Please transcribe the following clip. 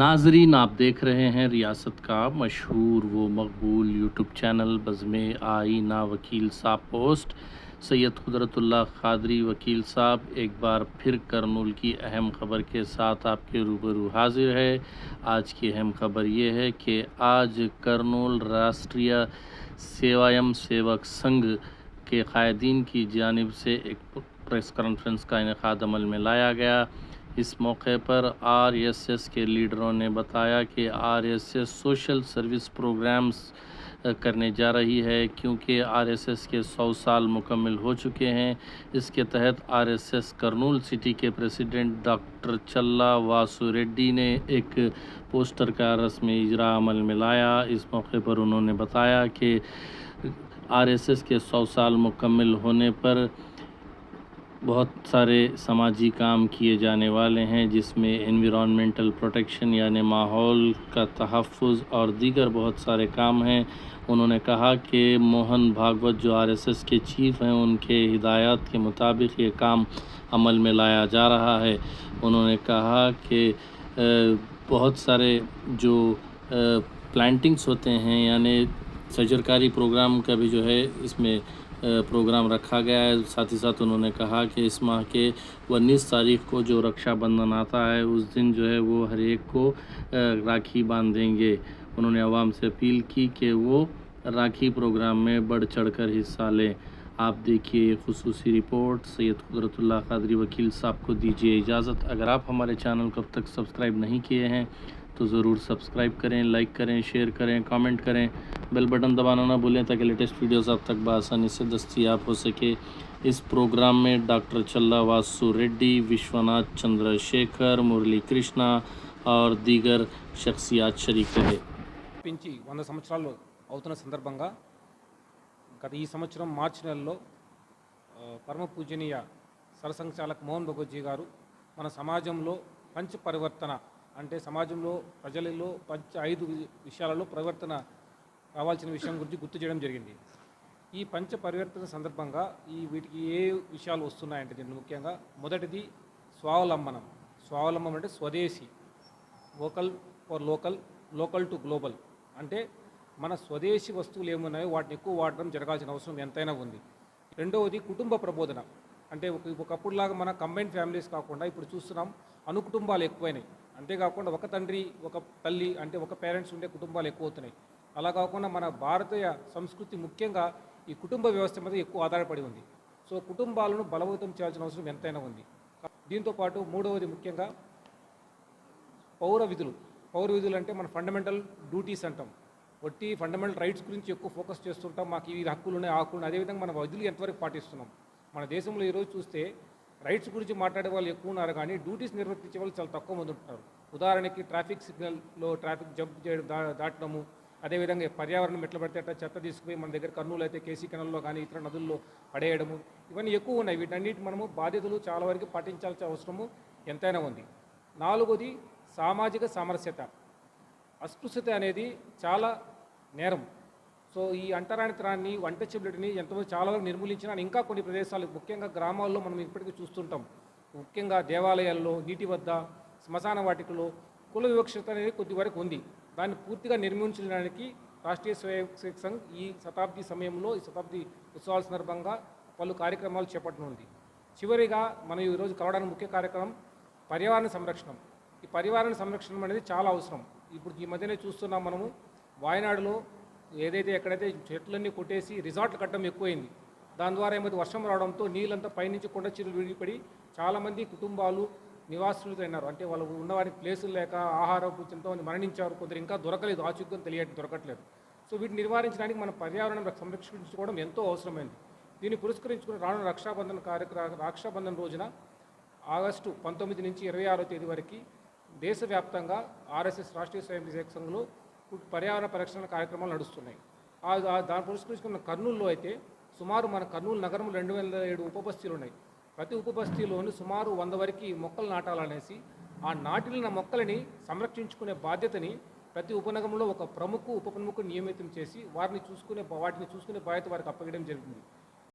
ناظرین، آپ دیکھ رہے ہیں ریاست کا مشہور و مقبول یوٹیوب چینل بزم آئینہ وکیل صاحب پوسٹ۔ سید قدرت اللہ قادری وکیل صاحب، ایک بار پھر کرنول کی اہم خبر کے ساتھ آپ کے روبرو حاضر ہے۔ آج کی اہم خبر یہ ہے کہ آج کرنول راشٹریہ سیوائم سیوک سنگھ کے قائدین کی جانب سے ایک پریس کانفرنس کا انعقاد عمل میں لایا گیا۔ اس موقع پر آر ایس ایس کے لیڈروں نے بتایا کہ آر ایس ایس سوشل سروس پروگرامز کرنے جا رہی ہے کیونکہ آر ایس ایس کے سو سال مکمل ہو چکے ہیں۔ اس کے تحت آر ایس ایس کرنول سٹی کے پریسیڈنٹ ڈاکٹر چلا واسو ریڈی نے ایک پوسٹر کا رسم اجرا عمل میں لایا۔ اس موقع پر انہوں نے بتایا کہ آر ایس ایس کے سو سال مکمل ہونے پر بہت سارے سماجی کام کیے جانے والے ہیں، جس میں انویرانمنٹل پروٹیکشن یعنی ماحول کا تحفظ اور دیگر بہت سارے کام ہیں۔ انہوں نے کہا کہ موہن بھاگوت جو آر ایس ایس کے چیف ہیں، ان کے ہدایات کے مطابق یہ کام عمل میں لایا جا رہا ہے۔ انہوں نے کہا کہ بہت سارے جو پلانٹنگز ہوتے ہیں یعنی سرجرکاری پروگرام کا بھی جو ہے، اس میں پروگرام رکھا گیا ہے۔ ساتھ ہی ساتھ انہوں نے کہا کہ اس ماہ کے انیس تاریخ کو جو رکشا بندھن آتا ہے، اس دن جو ہے وہ ہر ایک کو راکھی باندھیں گے۔ انہوں نے عوام سے اپیل کی کہ وہ راکھی پروگرام میں بڑھ چڑھ کر حصہ لیں۔ آپ دیکھیے خصوصی رپورٹ، سید قدرت اللہ قادری وکیل صاحب کو دیجیے اجازت۔ اگر آپ ہمارے چینل کب تک سبسکرائب نہیں کیے ہیں تو ضرور سبسکرائب کریں، لائک کریں، شیئر کریں، کامنٹ کریں۔ Bell button दबाना ना भूलें ताकि लेटेस्ट वीडियोस आप तक बसानी से दस्तियाब हो सके इस प्रोग्राम में डॉक्टर चल्ला वासु रेड्डी विश्वनाथ चंद्रशेखर मुरली कृष्णा और दीगर शख्सियात शरीक रहे పెంచి వంద సంవత్సరాలు అవుతున్న సందర్భంగా గత ఈ సంవత్సరం మార్చి నెలలో ఆ, పరమ పూజనీయ సరసంచాలక్ మోహన్ భగవత్జీ గారు మన సమాజంలో పంచ పరివర్తన అంటే సమాజంలో ప్రజలలో పంచ ఐదు వి- విషయాలలో పరివర్తన కావాల్సిన విషయం గురించి గుర్తు చేయడం జరిగింది. ఈ పంచ పరివర్తన సందర్భంగా ఈ వీటికి ఏ విషయాలు వస్తున్నాయంటే దీంట్లో ముఖ్యంగా మొదటిది స్వావలంబనం. స్వావలంబనం అంటే స్వదేశీ vocal for local local to global. అంటే మన స్వదేశీ వస్తువులు ఏమున్నాయో వాటిని ఎక్కువ వాడడం జరగాల్సిన అవసరం ఎంతైనా ఉంది. రెండవది కుటుంబ ప్రబోధన. అంటే ఒకప్పుడులాగా మన కంబైన్ ఫ్యామిలీస్ కాకుండా ఇప్పుడు చూస్తున్నాం అనుకుటుంబాలు ఎక్కువైనాయి. అంతేకాకుండా ఒక తండ్రి ఒక తల్లి అంటే ఒక పేరెంట్స్ ఉండే కుటుంబాలు ఎక్కువ అవుతున్నాయి. అలా కాకుండా మన భారతీయ సంస్కృతి ముఖ్యంగా ఈ కుటుంబ వ్యవస్థ మీద ఎక్కువ ఆధారపడి ఉంది. సో కుటుంబాలను బలవంతం చేయాల్సిన అవసరం ఎంతైనా ఉంది. దీంతో పాటు మూడవది ముఖ్యంగా పౌర విధులు. పౌర విధులు అంటే మన ఫండమెంటల్ డ్యూటీస్ అంటాం. వట్టి ఫండమెంటల్ రైట్స్ గురించి ఎక్కువ ఫోకస్ చేస్తుంటాం. మాకు ఈ హక్కులు ఉన్నాయి ఆ హక్కులు అదేవిధంగా మన విధులు ఎంతవరకు పాటిస్తున్నాం? మన దేశంలో ఈరోజు చూస్తే రైట్స్ గురించి మాట్లాడే వాళ్ళు ఎక్కువ ఉన్నారు కానీ డ్యూటీస్ నిర్వర్తించే వాళ్ళు చాలా తక్కువ మంది ఉంటున్నారు ఉదాహరణకి ట్రాఫిక్ సిగ్నల్లో ట్రాఫిక్ జంప్ చేయడం దా దాటడము అదేవిధంగా పర్యావరణం ఎట్లా పడితే అట్లా చెత్త తీసుకుపోయి మన దగ్గర కర్నూలు అయితే కేసీ కెనాల్లో కానీ ఇతర నదుల్లో పడేయడము ఇవన్నీ ఎక్కువ ఉన్నాయి. వీటన్నిటి మనము బాధ్యతలు చాలా వరకు పాటించాల్సిన అవసరము ఎంతైనా ఉంది. నాలుగోది సామాజిక సామరస్యత. అస్పృశ్యత అనేది చాలా నేరం. సో ఈ అంటరానితనాన్ని వంటచెబిలిటీని ఎంతమంది చాలా వరకు నిర్మూలించినా ఇంకా కొన్ని ప్రదేశాలు ముఖ్యంగా గ్రామాల్లో మనం ఇప్పటికీ చూస్తుంటాం. ముఖ్యంగా దేవాలయాల్లో నీటి వద్ద శ్మశాన వాటికలో కుల వివక్షత అనేది కొద్ది వరకు ఉంది. దాన్ని పూర్తిగా నిర్మించడానికి రాష్ట్రీయ స్వయం సంఘ్ ఈ శతాబ్ది సమయంలో ఈ శతాబ్ది ఉత్సవాల సందర్భంగా పలు కార్యక్రమాలు చేపట్టనుంది. చివరిగా మనం ఈరోజు కలవడానికి ముఖ్య కార్యక్రమం పర్యావరణ సంరక్షణం. ఈ పర్యావరణ సంరక్షణ అనేది చాలా అవసరం. ఇప్పుడు ఈ మధ్యనే చూస్తున్నాం మనము వాయనాడులో ఏదైతే ఎక్కడైతే చెట్లన్నీ కొట్టేసి రిసార్ట్లు కట్టడం ఎక్కువైంది దాని ద్వారా ఏమైతే వర్షం రావడంతో నీళ్ళంతా పైనుంచి కొండ చీరలు విడిపడి చాలామంది కుటుంబాలు నివాసులు అయినారు. అంటే వాళ్ళు ఉన్నవారికి ప్లేసులు లేక ఆహార పూచంతో మరణించారు. కొందరు ఇంకా దొరకలేదు. ఆచూక్యం తెలియదు దొరకట్లేదు. సో వీటిని నివారించడానికి మన పర్యావరణం సంరక్షించుకోవడం ఎంతో అవసరమైంది. దీన్ని పురస్కరించుకుని రానున్న రక్షాబంధన్ కార్యక్రమ రక్షాబంధన్ రోజున ఆగస్టు పంతొమ్మిది నుంచి ఇరవై ఆరో తేదీ వరకు దేశవ్యాప్తంగా ఆర్ఎస్ఎస్ రాష్ట్రీయ స్వయం సేవక సంఘంలో పర్యావరణ పరిరక్షణ కార్యక్రమాలు నడుస్తున్నాయి. దాన్ని పురస్కరించుకున్న కర్నూలులో అయితే సుమారు మన కర్నూలు నగరంలో రెండు వేల ఏడు ఉపబస్తీలు ఉన్నాయి. ప్రతి ఉపబస్తీలోని సుమారు వంద వరకు మొక్కలు నాటాలనేసి ఆ నాటిన మొక్కలని సంరక్షించుకునే బాధ్యతని ప్రతి ఉపనగరంలో ఒక ప్రముఖ ఉప ప్రముఖ నియమితం చేసి వారిని చూసుకునే వాటిని చూసుకునే బాధ్యత వారికి అప్పగించడం జరిగింది